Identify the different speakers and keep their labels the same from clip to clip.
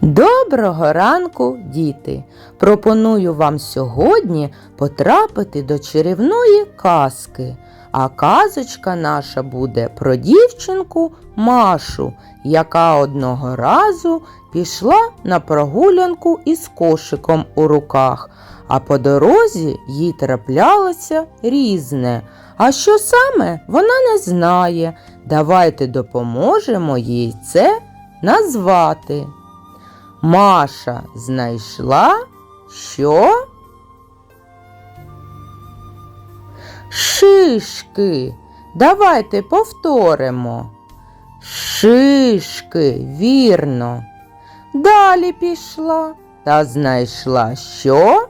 Speaker 1: Доброго ранку, діти! Пропоную вам сьогодні потрапити до чарівної казки. А казочка наша буде про дівчинку Машу, яка одного разу пішла на прогулянку із кошиком у руках, а по дорозі їй траплялося різне. А що саме вона не знає. Давайте допоможемо їй це назвати. Маша знайшла що? Шишки. Давайте повторимо. Шишки, вірно. Далі пішла та знайшла що?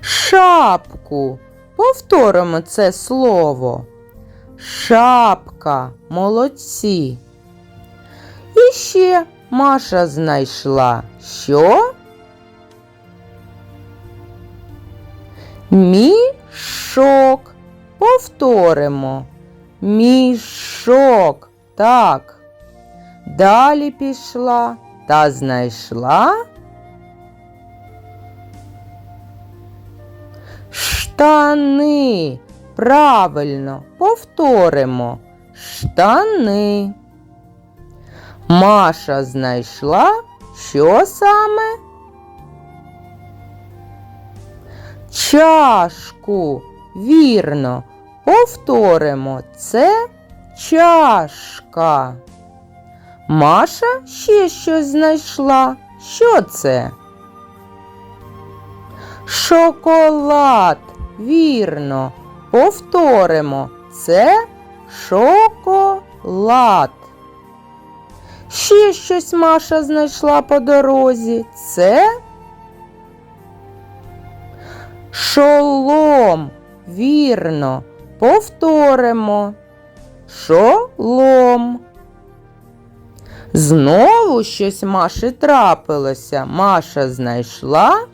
Speaker 1: Шапку. Повторимо це слово. Шапка, молодці. Ще Маша знайшла що? Мішок. Повторимо. Мішок. Так. Далі пішла та знайшла. Штани. Правильно, повторимо. Штани. Маша знайшла що саме? Чашку. Вірно. Повторимо. Це чашка. Маша ще щось знайшла. Що це? Шоколад. Вірно. Повторимо. Це шоколад. Ще щось Маша знайшла по дорозі. Це шолом. Вірно. Повторимо. Шолом. Знову щось Маші трапилося. Маша знайшла.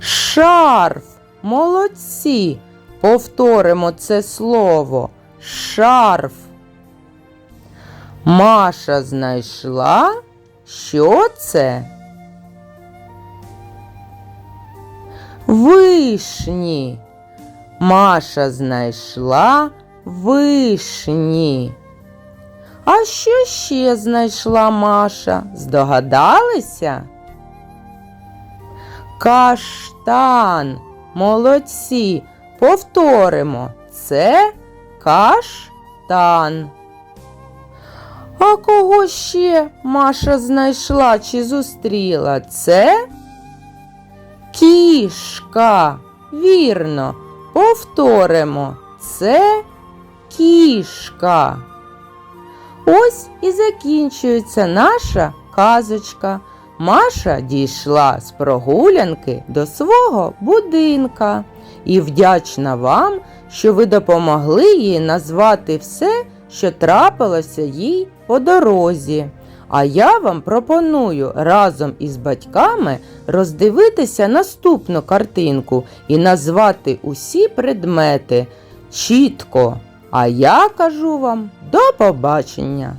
Speaker 1: Шарф. Молодці. Повторимо це слово. Шарф. Маша знайшла. Що це? Вишні. Маша знайшла вишні. А що ще знайшла Маша? Здогадалися? Каштан. Молодці. Повторимо. Це каштан. А кого ще Маша знайшла чи зустріла? Це кішка. Вірно, повторимо. Це кішка. Ось і закінчується наша казочка. Маша дійшла з прогулянки до свого будинка і вдячна вам, що ви допомогли їй назвати все, що трапилося їй по дорозі. А я вам пропоную разом із батьками роздивитися наступну картинку і назвати усі предмети чітко. А я кажу вам до побачення!